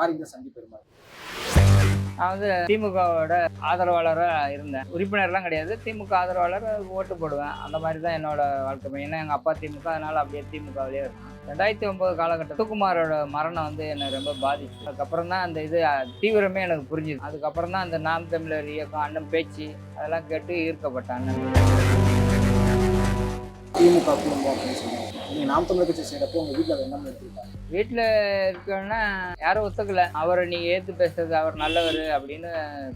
மாறிந்த சந்தி பெருமாள். நான் வந்து திமுகவோட ஆதரவாளராக இருந்தேன். உறுப்பினர்லாம் கிடையாது. திமுக ஆதரவாளர் ஓட்டு போடுவேன். அந்த மாதிரி தான் என்னோட வாழ்க்கை. ஏன்னா எங்கள் அப்பா திமுக. அதனால் அப்படியே திமுகவிலே இருக்கும் ரெண்டாயிரத்தி ஒம்பது காலகட்டம் சுகுமாரோட மரணம் வந்து என்னை ரொம்ப பாதிச்சு. அதுக்கப்புறம் தான் அந்த இது தீவிரமே எனக்கு புரிஞ்சுது. அதுக்கப்புறம் தான் அந்த நாம் தமிழர் இயக்கம் அண்ணன் பேச்சு அதெல்லாம் கேட்டு ஈர்க்கப்பட்டேன் அண்ணன் திமுக குடும்பம் அப்படின்னு சொல்லுவாங்க நீங்க நாம் தமிழர் கட்சி செய்யறப்போ உங்க வீட்டுல என்ன எடுத்துக்கிட்டாங்க? வீட்டில் இருக்கோன்னா யாரும் ஒத்துக்கல. அவரை நீங்கள் ஏற்று பேசுறது அவர் நல்லவர் அப்படின்னு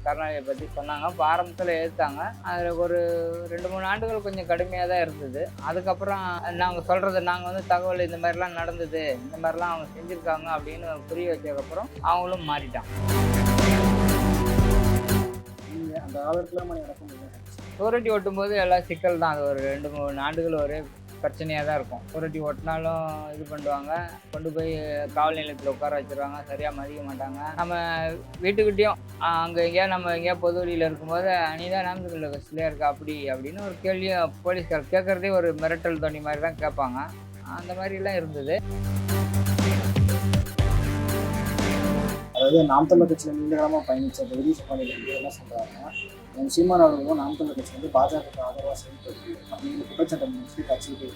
கருணாநிதியை பற்றி சொன்னாங்க. இப்போ ஆரம்பத்தில் ஏற்றாங்க அதில் ஒரு ரெண்டு மூணு ஆண்டுகள் கொஞ்சம் கடுமையாக தான் இருந்தது. அதுக்கப்புறம் நாங்கள் சொல்கிறது நாங்கள் வந்து தகவல் இந்த மாதிரிலாம் நடந்தது இந்த மாதிரிலாம் அவங்க செஞ்சுருக்காங்க அப்படின்னு புரிய வச்சதுக்கப்புறம் அவங்களும் மாறிட்டாங்க. நீங்க அந்த காலத்துல மணி நடக்க முடியும் சூரட்டி ஓட்டும்போது எல்லாம் சிக்கல் தான். அது ஒரு ரெண்டு மூணு ஆண்டுகள் ஒரே பிரச்சனையாக தான் இருக்கும். சூரட்டி ஓட்டினாலும் இது பண்ணுவாங்க. கொண்டு போய் காவல் நிலையத்தில் உட்கார வச்சுருவாங்க. சரியாக மதிக்க மாட்டாங்க. நம்ம வீட்டுக்கிட்டேயும் அங்கே எங்கேயா நம்ம எங்கேயா பொது வழியில் இருக்கும்போது அனிதான் நாமக்கல்ல கட்சியிலே இருக்கா? அப்படி அப்படின்னு ஒரு கேள்வியை போலீஸ்கார் கேட்குறதே ஒரு மிரட்டல் தோணி மாதிரி தான் கேட்பாங்க. அந்த மாதிரிலாம் இருந்தது. அதாவது நாம் தமிழ் கட்சியில் நீண்ட காலமா பயணிச்ச விதி என்ன சொல்றாங்கன்னா சீமான் அவர்களும் நாம் தமிழர் கட்சி வந்து பாஜக ஆதரவாக செயல்படுது. அப்படிங்கிற குற்றச்சாட்டை முடிச்சு கட்சிக்கு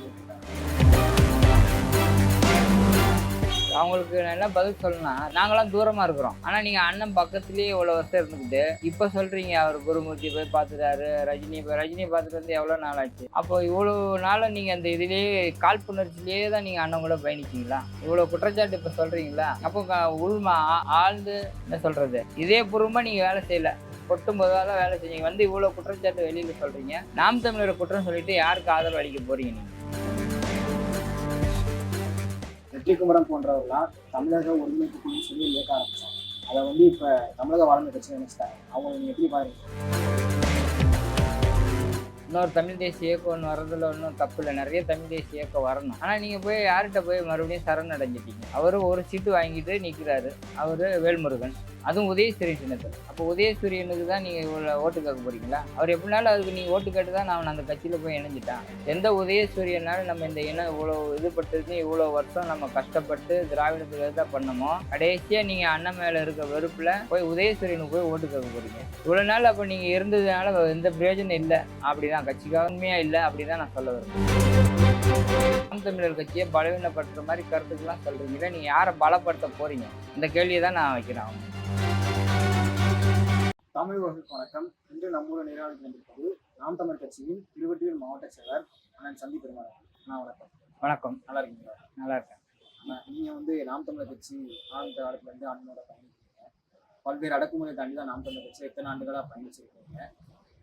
அவங்களுக்கு என்ன பதில் சொல்லலாம் நாங்களாம் தூரமாக இருக்கிறோம். ஆனால் நீங்கள் அண்ணன் பக்கத்துலேயே இவ்வளோ வருஷம் இருந்துக்கிட்டு இப்போ சொல்கிறீங்க அவர் குருமூர்த்தி போய் பார்த்துட்டாரு ரஜினி இப்போ ரஜினி பார்த்துட்டு வந்து எவ்வளோ நாள் ஆச்சு? அப்போ இவ்வளோ நாளும் நீங்கள் அந்த இதுலேயே காழ்ப்புணர்ச்சியிலேயே தான் நீங்கள் அண்ணன் கூட பயணிச்சிங்களா? இவ்வளோ குற்றச்சாட்டு இப்போ சொல்கிறீங்களா அப்போ உள்மா ஆழ்ந்து என்ன சொல்கிறது இதே பூர்வமாக நீங்கள் வேலை செய்யல. கொட்டும் போதால வேலை செஞ்சீங்க. வந்து இவ்வளோ குற்றச்சாட்டு வெளியில் சொல்கிறீங்க நாம் தமிழரை குற்றம் சொல்லிட்டு யாருக்கு ஆதரவு அளிக்க போகிறீங்க நீங்கள் வெற்றிக்குமரன் போன்றவர்களாம் தமிழக ஒருங்கிணைப்பு குழு சொல்லி இயக்க ஆரம்பிச்சாங்க. அதை வந்து இப்ப தமிழக வாழ்ந்த கட்சி நினைச்சிட்டாங்க. அவங்க நீங்க எப்படி பாருங்க? இன்னொரு தமிழ் தேசிய இயக்கம் ஒன்று வர்றதுல ஒன்றும் தப்பு இல்லை. நிறைய தமிழ் தேசிய இயக்கம் வரணும். ஆனால் நீங்கள் போய் யார்கிட்ட போய் மறுபடியும் சரண் அடைஞ்சிட்டீங்க? அவர் ஒரு சீட்டு வாங்கிட்டு நிற்கிறாரு அவர் வேல்முருகன். அதுவும் உதயசூரிய சின்னத்தில் அப்போ உதயசூரியனுக்கு தான் நீங்கள் இவ்வளோ ஓட்டு கேட்க போறீங்களா? அவர் எப்படினாலும் அதுக்கு நீங்கள் ஓட்டு கேட்டு தான் நான் அந்த கட்சியில் போய் இணைஞ்சிட்டான். எந்த உதயசூரியனால நம்ம இந்த இனம் இவ்வளோ இதுபட்டு இவ்வளோ வருஷம் நம்ம கஷ்டப்பட்டு திராவிடத்துக்கு தான் பண்ணமோ? கடைசியாக நீங்கள் அண்ணன் மேலே இருக்க வெறுப்பில் போய் உதயசூரியனுக்கு போய் ஓட்டு கேட்க போகிறீங்க இவ்வளோ நாள் அப்போ நீங்கள் இருந்ததுனால எந்த பிரயோஜனம் இல்லை. அப்படிதான் கட்சிக்காக உண்மையாக இல்லை அப்படி தான் நான் சொல்ல வரேன். நாம் தமிழர் கட்சியை பலவீனப்படுத்துற மாதிரி கருத்துக்கெல்லாம் சொல்றீங்களே நீங்கள் யாரை பலப்படுத்த போறீங்க? இந்த கேள்வியை தான் நான் வைக்கிறேன். தமிழ் வகுப்பு வணக்கம் இன்று நம்மோட நேராளர் வந்திருப்பது நாம் தமிழர் கட்சியின் திருவற்றியூர் மாவட்ட செயலர் அண்ணன் சந்தி பெருமாள். அண்ணா வணக்கம். வணக்கம். நல்லா இருக்கீங்களா? நல்லா இருக்கேன். நீங்க வந்து நாம் தமிழர் கட்சி ஆரம்ப காலத்துல இருந்து அண்ணனோட பயணிக்கிறீங்க. பல்வேறு அடக்குமுறை தாண்டி தான் நாம் தமிழர் கட்சி எத்தனை ஆண்டுகளா பயணிச்சிருக்கீங்க.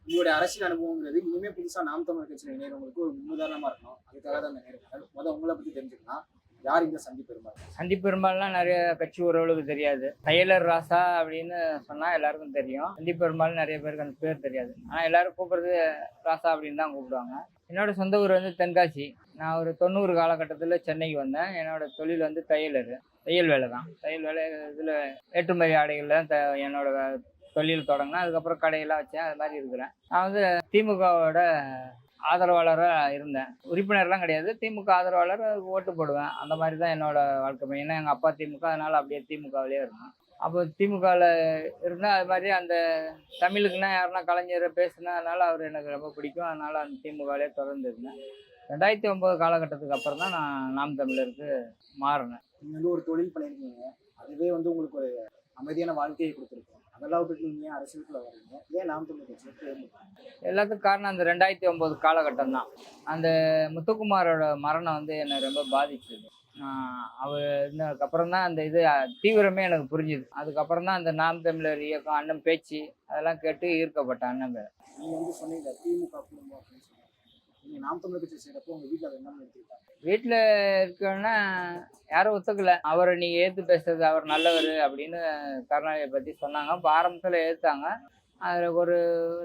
உங்களுடைய அரசியல் அனுபவங்கிறது இனிமே புதுசா நாம் தமிழ் கட்சியில் இணையவங்களுக்கு ஒரு முன்னுதாரணமா இருக்கணும். அதுக்காக தான் அந்த நேரம் முதல் உங்களை பத்தி தெரிஞ்சுக்கலாம். யார் இந்த சந்தி பெருமாள்? சந்தி பெருமாள்லாம் நிறைய கட்சி உறவுகளுக்கு தெரியாது. தையலர் ராசா அப்படின்னு சொன்னா எல்லாருக்கும் தெரியும். சந்தி பெருமாள் நிறைய பேருக்கு அந்த பேர் தெரியாது. ஆனால் எல்லாரும் கூப்பிடுறது ராசா அப்படின்னு தான் கூப்பிடுவாங்க. என்னோட சொந்த ஊர் வந்து தென்காசி. நான் ஒரு தொண்ணூறு காலகட்டத்தில் சென்னைக்கு வந்தேன். என்னோட தொழில் வந்து தையலர். தையல் வேலை தான். தையல் வேலை இதில் ஏற்றுமதி ஆடைகளில் த- என்னோட தொழில் தொடங்கினேன் அதுக்கப்புறம் கடையெல்லாம் வச்சேன் அது மாதிரி இருக்கிறேன். நான் வந்து திமுகவோட ஆதரவாளராக இருந்தேன். உறுப்பினர்லாம் கிடையாது. திமுக ஆதரவாளர் ஓட்டு போடுவேன். அந்த மாதிரி தான் என்னோட வாழ்க்கை. ஏன்னா எங்கள் அப்பா திமுக அதனால அப்படியே திமுகவிலே இருந்தேன் அப்போ திமுகவில் இருந்தால் அது மாதிரி அந்த தமிழுக்குன்னா யாருன்னா கலைஞர் பேசுனா அதனால் அவர் எனக்கு ரொம்ப பிடிக்கும். அதனால் அந்த திமுகவிலே தொடர்ந்து இருந்தேன். ரெண்டாயிரத்தி ஒம்பது காலகட்டத்துக்கு அப்புறம் தான் நான் நாம் தமிழருக்கு மாறினேன். நீங்கள் வந்து ஒரு தொழில் பண்ணியிருக்கீங்க. அதுவே வந்து உங்களுக்கு ஒரு அமைதியான வாழ்க்கையை கொடுத்துருக்கோம் அரசியலுக்குள்ள வரீங்க. ஏன் நாம் தேர்ந்தெடுத்தீங்க? எல்லாத்துக்கும் காரணம் அந்த ரெண்டாயிரத்தி ஒம்பது காலகட்டம் தான் அந்த முத்துக்குமாரோட மரணம் வந்து என்னை ரொம்ப பாதிச்சது. அவர் இருந்ததுக்கப்புறம் தான் அந்த இது தீவிரமே எனக்கு புரிஞ்சுது. அதுக்கப்புறம் தான் அந்த நாம் தமிழர் இயக்கம் அண்ணன் பேச்சு அதெல்லாம் கேட்டு ஈர்க்கப்பட்ட அண்ணன் மேல நீங்க வந்து சொன்னீங்க திமுக குடும்பம் அப்படின்னு சொன்னீங்க நீங்க நாம் தமிழர் கட்சி செய்யறப்போ உங்க வீட்டுல அதை எடுத்துக்கிட்டாங்க வீட்டில் இருக்கோன்னா யாரும் ஒத்துக்கல. அவரை நீங்கள் ஏற்று பேசுறது அவர் நல்லவர் அப்படின்னு கருணாநிதியை பற்றி சொன்னாங்க. இப்போ ஆரம்பத்தில் ஏற்றாங்க அதில் ஒரு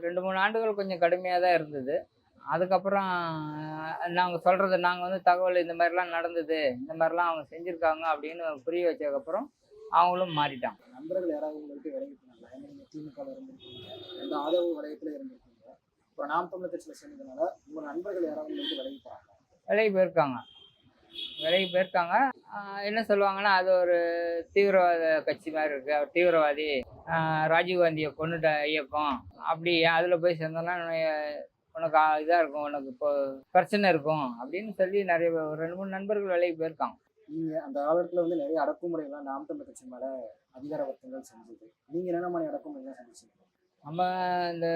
ரெண்டு மூணு ஆண்டுகள் கொஞ்சம் கடுமையாக தான் இருந்தது. அதுக்கப்புறம் நாங்கள் சொல்கிறது நாங்கள் வந்து தகவல் இந்த மாதிரிலாம் நடந்தது இந்த மாதிரிலாம் அவங்க செஞ்சுருக்காங்க அப்படின்னு புரிய வச்சதுக்கப்புறம் அவங்களும் மாறிட்டாங்க. நண்பர்கள் யாராவது உங்களுக்கு நீங்க திமுக இருந்திருக்கீங்க எந்த ஆதரவு வலயத்துல இருந்திருக்கீங்க இப்போ நாம் தமிழர் கட்சியில சேர்ந்ததுனால உங்க நண்பர்கள் யாராவது உங்களுக்கு விலகி போறாங்க விலகி போயிருக்காங்க. விலகி போயிருக்காங்க. என்ன சொல்லுவாங்கன்னா அது ஒரு தீவிரவாத கட்சி மாதிரி இருக்கு. அவர் தீவிரவாதி. ராஜீவ்காந்தியை கொண்டுட்ட இயக்கம் அப்படி அதில் போய் சேர்ந்தோன்னா உனக்கு இதாக இருக்கும் உனக்கு இப்போ பிரச்சனை இருக்கும் அப்படின்னு சொல்லி நிறைய ஒரு ரெண்டு மூணு நண்பர்கள் வேலைக்கு போயிருக்காங்க. நீங்க அந்த காலத்துல வந்து நிறைய அடக்குமுறைகள்லாம் நாம் தமிழர் கட்சி மேல அதிகார வர்த்தங்கள் செஞ்சது நீங்க என்ன மாதிரி அடக்குமுறைலாம் செஞ்சீங்க நம்ம இந்த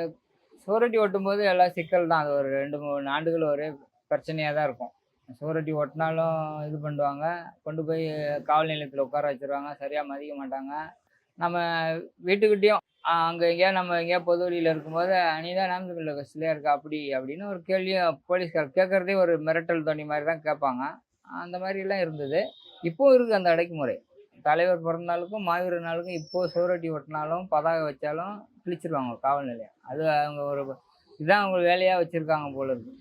சுவரொட்டி ஓட்டும்போது எல்லாம் சிக்கல் தான். அது ஒரு ரெண்டு மூணு ஆண்டுகள் ஒரே பிரச்சனையாக தான் இருக்கும். சுவரொட்டி ஓட்டினாலும் இது பண்ணுவாங்க. கொண்டு போய் காவல் நிலையத்தில் உட்கார வச்சிருவாங்க. சரியாக மதிக்க மாட்டாங்க. நம்ம வீட்டுக்கிட்டேயும் அங்கே எங்கேயா நம்ம எங்கேயா பொது வழியில் இருக்கும்போது அனிதா நாம் தமிழ் இருக்கா? அப்படி அப்படின்னு ஒரு கேள்வியும் போலீஸ்கார் கேட்குறதே ஒரு மிரட்டல் தோணி மாதிரி தான் கேட்பாங்க. அந்த மாதிரிலாம் இருந்தது. இப்போவும் இருக்குது அந்த அடைக்குமுறை. தலைவர் பிறந்த நாளுக்கும் மாவீர நாளுக்கும் இப்போ சோரட்டி ஓட்டினாலும் பதாகை வச்சாலும் கிழிச்சிருவாங்க காவல் நிலையம் அது அவங்க ஒரு இதான் அவங்க வேலையாக வச்சுருக்காங்க போல இருக்கு.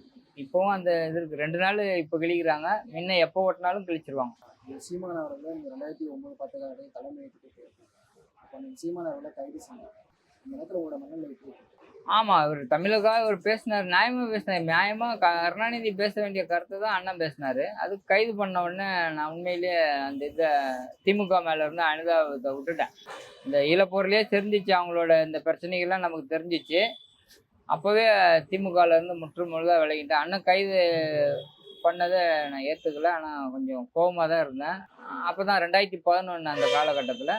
இப்போவும் அந்த இது இருக்குது ரெண்டு நாள் இப்போ கிழிக்கிறாங்க. முன்ன எப்போ ஓட்டினாலும் கிழிச்சிருவாங்க. சீமான சீமான் அவர்களை ரெண்டாயிரத்தி ஒம்பது பத்து தலைமை ஏற்றுக்கிட்டு போயிருக்கீங்க அப்போ நீங்க சீமான அவர்களை கைது செய்யணும். இந்த நேரத்தில் உங்களோட மனநிலை இருக்கு? ஆமாம் அவர் தமிழுக்காக அவர் பேசினார். நியாயமாக பேசினார். நியாயமாக கருணாநிதி பேச வேண்டிய கருத்தை தான் அண்ணன் பேசினார். அது கைது பண்ண உடனே நான் உண்மையிலேயே அந்த இதை திமுக மேலே இருந்து அனுதாபத்தை விட்டுட்டேன். இந்த ஈழப்போர்லேயே தெரிஞ்சிச்சு அவங்களோட இந்த பிரச்சனைகள்லாம் நமக்கு தெரிஞ்சிச்சு. அப்போவே திமுகலேருந்து முற்று முழுதாக விலகிட்டேன். அண்ணன் கைது பண்ணதை நான் ஏற்றுக்கல ஆனால் கொஞ்சம் கோவமாக தான் இருந்தேன். அப்போ தான் ரெண்டாயிரத்தி பதினொன்று அந்த காலகட்டத்தில்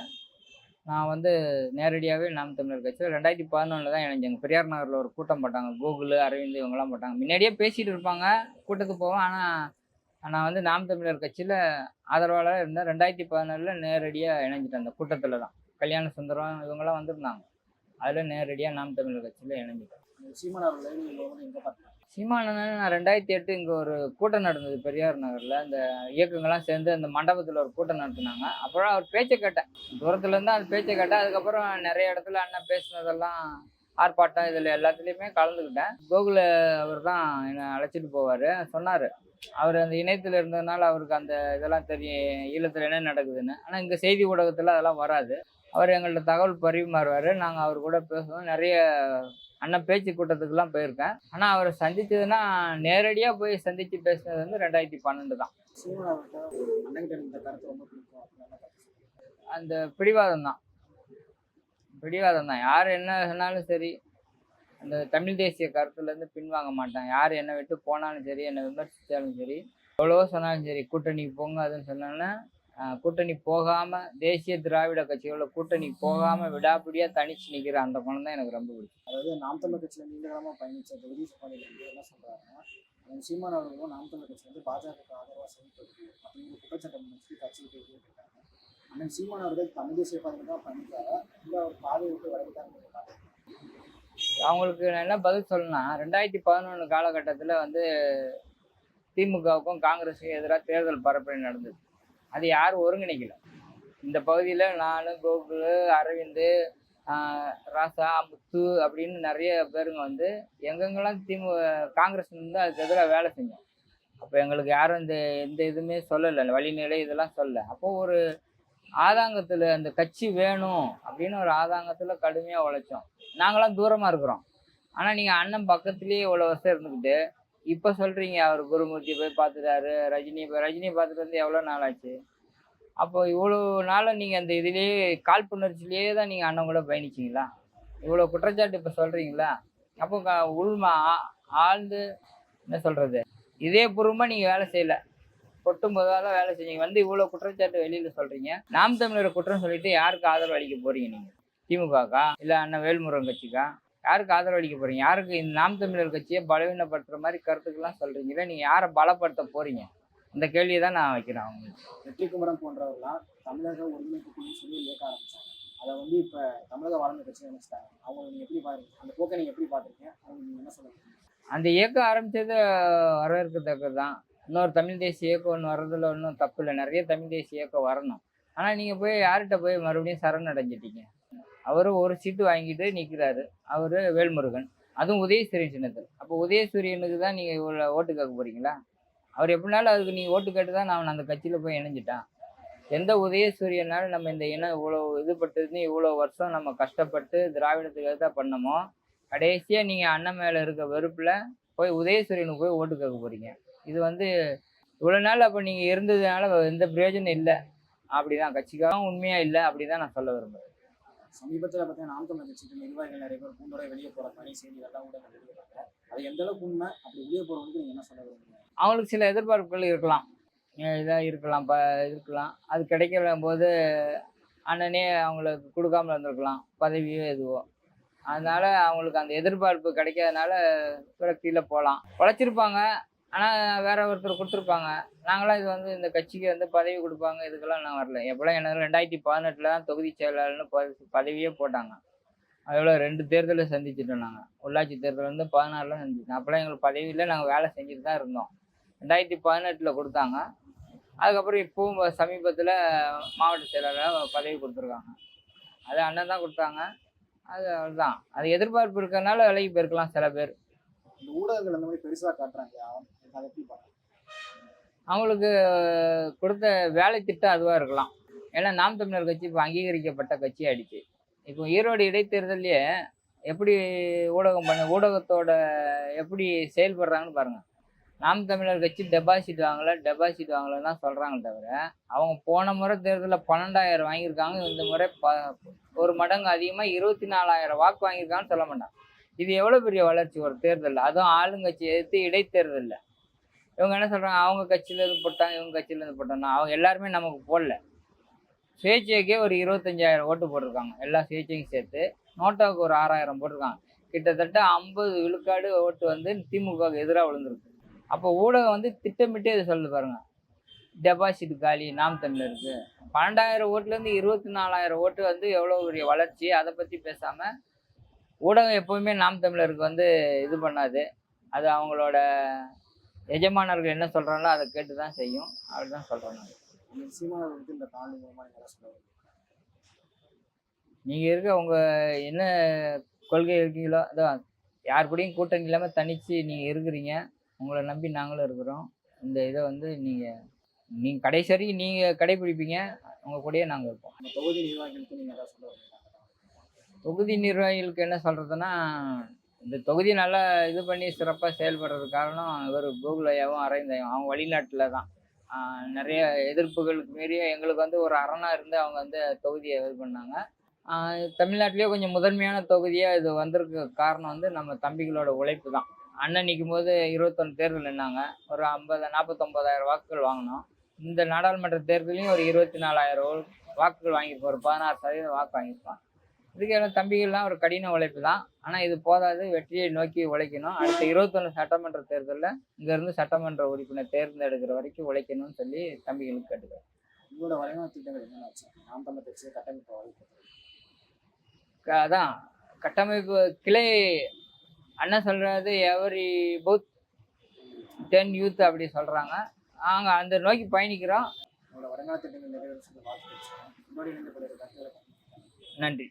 நான் வந்து நேரடியாகவே நாம் தமிழர் கட்சியில் ரெண்டாயிரத்தி பதினொன்றில் தான் இணைஞ்சாங்க. பெரியார் நகரில் ஒரு கூட்டம் போட்டாங்க. கூகுள் அரவிந்த் இவங்கெல்லாம் போட்டாங்க. முன்னாடியே பேசிகிட்டு இருப்பாங்க. கூட்டத்துக்கு போவேன் ஆனால் நான் வந்து நாம் தமிழர் கட்சியில் ஆதரவாளராக இருந்தேன். ரெண்டாயிரத்தி பதினாலில் நேரடியாக இணைஞ்சிட்டேன் அந்த கூட்டத்தில் தான். கல்யாண சுந்தரம் இவங்கெல்லாம் வந்திருந்தாங்க. அதில் நேரடியாக நாம் தமிழர் கட்சியில் இணைஞ்சிட்டேன். அந்த எங்கே பார்த்தீங்க சீமானந்தன் நான் ரெண்டாயிரத்தி எட்டு இங்கே ஒரு கூட்டம் நடந்தது பெரியார் நகரில். அந்த இயக்கங்கள்லாம் சேர்ந்து அந்த மண்டபத்தில் ஒரு கூட்டம் நடத்துனாங்க. அப்புறம் அவர் பேச்சை கேட்டேன். தூரத்துலேருந்து அந்த பேச்சை கேட்டேன். அதுக்கப்புறம் நிறைய இடத்துல அண்ணன் பேசுனதெல்லாம் ஆர்ப்பாட்டம் இதில் எல்லாத்துலேயுமே கலந்துக்கிட்டேன். கோகுல அவர் தான் என்னை அழைச்சிட்டு போவார். சொன்னார். அவர் அந்த இணையத்தில் இருந்ததுனால அவருக்கு அந்த இதெல்லாம் தெரியும். ஈழத்தில் என்ன நடக்குதுன்னு. ஆனால் இங்கே செய்தி ஊடகத்தில் அதெல்லாம் வராது. அவர் எங்கள்கிட்ட தகவல் பரிமாறுவார். நாங்கள் அவர் கூட பேசுவோம். நிறைய அண்ணன் பேச்சு கூட்டத்துக்குலாம் போயிருக்கேன். ஆனால் அவரை சந்தித்ததுன்னா நேரடியாக போய் சந்தித்து பேசினது வந்து ரெண்டாயிரத்தி பன்னெண்டு தான். ரொம்ப பிடிக்கும் அந்த பிடிவாதம் தான். பிடிவாதம் தான். யார் என்ன சொன்னாலும் சரி அந்த தமிழ் தேசிய கருத்துலேருந்து பின்வாங்க மாட்டான். யார் என்னை விட்டு போனாலும் சரி என்னை விமர்சித்தாலும் சரி எவ்வளவோ சொன்னாலும் சரி கூட்டணிக்கு போங்க அதுன்னு சொன்னாலும் கூட்டணி போகாமல் தேசிய திராவிட கட்சிகளோட கூட்டணி போகாமல் விடாப்பிடியாக தனிச்சு நிற்கிற அந்த குணம் தான் எனக்கு ரொம்ப பிடிக்கும். அதாவது நாம் தமிழர் கட்சியில நீண்ட காலமா பயணிச்ச ஜெகதீஷ் பாண்டியன் வந்து என்ன சொல்றாருன்னா அந்த சீமான் அவர்களும் நாம் தமிழர் கட்சி வந்து பாஜக ஆதரவா செயல்படுது அப்படிங்கிற குற்றச்சாட்டை முன்னிட்டு கட்சியை கேட்டுருக்காங்க. அண்ணன் சீமான் அவர்கள் தமிழ் தேசிய பாதையில தான் பண்ணிட்டாரா இல்ல அவர் பாதையை விட்டு விலகிட்டாங்க அவங்களுக்கு நான் என்ன பதில் சொல்லணும்னா ரெண்டாயிரத்தி பதினொன்று காலகட்டத்தில் வந்து திமுகவுக்கும் காங்கிரஸுக்கும் எதிராக தேர்தல் பரப்புரை நடந்தது. அது யாரும் ஒருங்கிணைக்கல. இந்த பகுதியில் நான் கோகுல் அரவிந்து ராசா முத்து அப்படின்னு நிறைய பேருங்க வந்து எங்கெங்கெல்லாம் திமுக காங்கிரஸ் வந்து அதுக்கு எதிராக வேலை செஞ்சோம். அப்போ எங்களுக்கு யாரும் இந்த எந்த இதுவுமே சொல்லலை வழிநிலை இதெல்லாம் சொல்லலை. அப்போ ஒரு ஆதாங்கத்தில் அந்த கட்சி வேணும் அப்படின்னு ஒரு ஆதாங்கத்தில் கடுமையாக உழைச்சோம். நாங்களாம் தூரமாக இருக்கிறோம். ஆனால் நீங்கள் அண்ணன் பக்கத்துலேயே இவ்வளோ வருஷம் இருந்துக்கிட்டு இப்போ சொல்கிறீங்க அவர் குருமூர்த்தி போய் பார்த்துட்டாரு ரஜினி போய் ரஜினி பார்த்துட்டு வந்து எவ்வளோ நாள் ஆச்சு? அப்போ இவ்வளோ நாளாக நீங்கள் அந்த இதுலேயே காழ்ப்புணர்ச்சியிலேயே தான் நீங்கள் அண்ணன் கூட பயணிச்சிங்களா? இவ்வளோ குற்றச்சாட்டு இப்போ சொல்கிறீங்களா அப்போ க- உள்மா ஆழ்ந்து என்ன சொல்கிறது இதே பூர்வமாக நீங்கள் வேலை செய்யலை. கொட்டும் போதால வேலை செஞ்சீங்க. வந்து இவ்வளோ குற்றச்சாட்டு வெளியில் சொல்கிறீங்க நாம் தமிழரை குற்றம் சொல்லிட்டு யாருக்கு ஆதரவு அளிக்க போகிறீங்க நீங்கள் திமுகக்கா? இல்லை அண்ணன் வேல்முருகன் கட்சிக்கா? யாருக்கு ஆதரவு அளிக்க போறீங்க? யாருக்கு இந்த நாம் தமிழர் கட்சியை பலவீனப்படுத்துற மாதிரி கருத்துக்கெல்லாம் சொல்றீங்களே நீங்க யாரை பலப்படுத்த போறீங்க? இந்த கேள்வியை தான் நான் வைக்கிறேன் அவங்களுக்கு வெற்றி குமரன் போன்றவர்களாம் தமிழக ஒருங்கிணைப்பு குழு சொல்லி இயக்க ஆரம்பிச்சாங்க. அதை வந்து இப்ப தமிழக வளர்ந்த கட்சி நினைச்சிட்டாங்க அவங்க நீங்க எப்படி பாருங்க? அந்த போக்கை நீங்க எப்படி பாத்துருக்கீங்க அவங்க நீங்க என்ன சொல்லுங்க அந்த இயக்கம் ஆரம்பிச்சது வரவேற்கத்தக்கது தான் இன்னொரு தமிழ் தேசிய இயக்கம் ஒன்று வர்றதுல ஒன்றும் தப்பு இல்லை. நிறைய தமிழ் தேசிய இயக்கம் வரணும். ஆனால் நீங்கள் போய் யார்கிட்ட போய் மறுபடியும் சரணடைஞ்சிட்டீங்க? அவரும் ஒரு சீட்டு வாங்கிட்டு நிற்கிறாரு அவர் வேல்முருகன். அதுவும் உதயசூரியன் சின்னத்தில். அப்போ உதயசூரியனுக்கு தான் நீங்கள் இவ்வளோ ஓட்டு கேட்க போகிறீங்களா அவர் எப்படினாலும் அதுக்கு நீங்கள் ஓட்டு கேட்டு தான் நான் அந்த கட்சியில் போய் இணைஞ்சிட்டான். எந்த உதயசூரியனால நம்ம இந்த இனம் இவ்வளோ இதுபட்டதுன்னு இவ்வளோ வருஷம் நம்ம கஷ்டப்பட்டு திராவிடத்துக்கு தான் பண்ணமோ கடைசியாக நீங்கள் அண்ணன் மேலே இருக்க வெறுப்பில் போய் உதயசூரியனுக்கு போய் ஓட்டு கேட்க போகிறீங்க இது வந்து இவ்வளோ நாள் அப்போ நீங்கள் இருந்ததுனால எந்த பிரயோஜனம் இல்லை. அப்படி தான் கட்சிக்காகவும் உண்மையாக இல்லை அப்படி தான் நான் சொல்ல விரும்புகிறேன் சமீபத்தில் பார்த்தீங்கன்னா நாம் தமிழர் கட்சிக்கு நிர்வாகிகள் நிறைய பேர் பூண்டோட வெளியே போகிற பணி செய்திகள்லாம் கூட வெளியிடுறாங்க. அது எந்த அளவுக்கு உண்மை? அப்படி வெளியே போறவங்களுக்கு நீங்கள் என்ன சொல்ல விரும்புறீங்க? அவங்களுக்கு சில எதிர்பார்ப்புகள் இருக்கலாம். இதாக இருக்கலாம் ப இருக்கலாம். அது கிடைக்கல போது அண்ணனே அவங்களுக்கு கொடுக்காம இருந்திருக்கலாம். பதவியோ எதுவோ. அதனால அவங்களுக்கு அந்த எதிர்பார்ப்பு கிடைக்காதனால விரக்தியில் போகலாம் உழைச்சிருப்பாங்க. ஆனால் வேற ஒருத்தர் கொடுத்துருப்பாங்க. நாங்களாம் இது வந்து இந்த கட்சிக்கு வந்து பதவி கொடுப்பாங்க. இதுக்கெல்லாம் நான் வரல. எப்போலாம் எனக்கு ரெண்டாயிரத்தி பதினெட்டில் தான் தொகுதி செயலாளர்னு பதவியே போட்டாங்க. அதோட ரெண்டு தேர்தலை சந்திச்சிட்டோம் நாங்கள் உள்ளாட்சி தேர்தல் வந்து பதினாறில் சந்திச்சோம் அப்போலாம் எங்களுக்கு பதவியில் நாங்கள் வேலை செஞ்சுட்டு தான் இருந்தோம். ரெண்டாயிரத்தி பதினெட்டில் கொடுத்தாங்க. அதுக்கப்புறம் இப்போவும் சமீபத்தில் மாவட்ட செயலாளராக பதவி கொடுத்துருக்காங்க. அது அண்ணன் தான் கொடுத்தாங்க. அது அவ்வளோதான் அது எதிர்பார்ப்பு இருக்கிறதுனால விலகி போயிருக்கலாம் சில பேர். இந்த ஊடகங்கள் அந்த மாதிரி பெருசாக காட்டுறாங்க. அதை எப்படி அவங்களுக்கு கொடுத்த வேலை திட்டம் அதுவாக இருக்கலாம். ஏன்னா நாம் தமிழர் கட்சி இப்போ அங்கீகரிக்கப்பட்ட கட்சி ஆயிடுச்சு. இப்போ ஈரோடு இடைத்தேர்தலையே எப்படி ஊடகம் பண்ண ஊடகத்தோட எப்படி செயல்படுறாங்கன்னு பாருங்கள் நாம் தமிழர் கட்சி டெபாசிட் வாங்கலை டெபாசிட் வாங்கலைன்னு தான் சொல்கிறாங்க தவிர அவங்க போன முறை தேர்தலில் பன்னெண்டாயிரம் வாங்கியிருக்காங்க. இந்த முறை ப ஒரு மடங்கு அதிகமாக இருபத்தி நாலாயிரம் வாக்கு வாங்கியிருக்காங்கன்னு சொல்ல மாட்டாங்க. இது எவ்வளோ பெரிய வளர்ச்சி ஒரு தேர்தலில்? அதுவும் ஆளுங்கட்சி எதிர்த்து இடைத்தேர்தலில். இவங்க என்ன சொல்கிறாங்க அவங்க கட்சியிலேருந்து போட்டாங்க இவங்க கட்சியிலேருந்து போட்டாங்க. அவங்க எல்லாருமே நமக்கு போடல. சுயேட்சைக்கே ஒரு இருபத்தஞ்சாயிரம் ஓட்டு போட்டிருக்காங்க. எல்லா சுயேட்சையும் சேர்த்து நோட்டாவுக்கு ஒரு ஆறாயிரம் போட்டிருக்காங்க. கிட்டத்தட்ட ஐம்பது விழுக்காடு ஓட்டு வந்து திமுகவுக்கு எதிராக விழுந்திருக்கு. அப்போ ஊடகம் வந்து திட்டமிட்டே இதை சொல்லுது பாருங்க. டெபாசிட் காலி நாம் தமிழருக்கு பன்னெண்டாயிரம் ஓட்டுலேருந்து இருபத்தி நாலாயிரம் ஓட்டு வந்து எவ்வளோ பெரிய வளர்ச்சி? அதை பற்றி பேசாமல் ஊடகம் எப்போவுமே நாம் தமிழருக்கு வந்து இது பண்ணாது. அது அவங்களோட எஜமானர்கள் என்ன சொல்கிறாங்களோ அதை கேட்டு தான் செய்யும். அப்படிதான் சொல்கிறேன் நான் இந்த சீமான வந்து இந்த? நீங்கள் இருக்க உங்கள் என்ன கொள்கை இருக்கீங்களோ அதான் யார் கூடயும் கூட்டணி இல்லாமல் தனித்து நீங்கள் இருக்கிறீங்க. உங்களை நம்பி நாங்களும் இருக்கிறோம். இந்த இதை வந்து நீங்கள் நீங்கள் கடைசி வரைக்கும் நீங்கள் கடைபிடிப்பீங்க. உங்கள் கூடயே நாங்கள் இருப்போம். தொகுதி நிர்வாகிகளுக்கு நீங்க என்ன சொல்ல விரும்புறீங்க? தொகுதி நிர்வாகிகளுக்கு என்ன சொல்கிறதுனா இந்த தொகுதி நல்லா இது பண்ணி சிறப்பாக செயல்படுறது காரணம் இவர் கோகுலையாவும் அரைந்தையும் அவங்க வழிநாட்டில் தான். நிறைய எதிர்ப்புகளுக்கு மீறிய எங்களுக்கு வந்து ஒரு அரணாக இருந்து அவங்க வந்து தொகுதியை இது பண்ணாங்க. தமிழ்நாட்டிலேயே கொஞ்சம் முதன்மையான தொகுதியாக இது வந்திருக்க காரணம் வந்து நம்ம தம்பிகளோட உழைப்பு தான். அண்ணன் நிற்கும் போது இருபத்தொன்று தேர்தல் நின்னாங்க. ஒரு ஐம்பது நாற்பத்தொம்பதாயிரம் வாக்குகள் வாங்கினோம். இந்த நாடாளுமன்ற தேர்தலையும் ஒரு இருபத்தி நாலாயிரம் வாக்குகள் வாங்கியிருப்போம். ஒரு பதினாறு சதவீதம் வாக்கு வாங்கியிருக்கோம் இதுக்கு எல்லாம் தம்பிகள்லாம் ஒரு கடின உழைப்பு தான் ஆனால் இது போதாது வெற்றியை நோக்கி உழைக்கணும். அடுத்த இருபத்தொன்று சட்டமன்ற தேர்தலில் இங்கேருந்து சட்டமன்ற உறுப்பினர் தேர்ந்தெடுக்கிற வரைக்கும் உழைக்கணும்னு சொல்லி தம்பிகளுக்கு கேட்டுக்கிறேன். உங்களோட வரைவான திட்டங்கள் என்னென்ன வச்சு? நாம் தமிழர் கட்சியை கட்டமைப்பு அதான் கட்டமைப்பு கிளை அண்ணன் சொல்கிறது எவரி போத் டென் யூத் அப்படி சொல்கிறாங்க நாங்கள் அந்த நோக்கி பயணிக்கிறோம். உங்களோட வருங்கால திட்டங்கள் நிறைவேற சொல்லி வாழ்த்து முன்னாடி இணைந்து கருத்துக்களை நன்றி.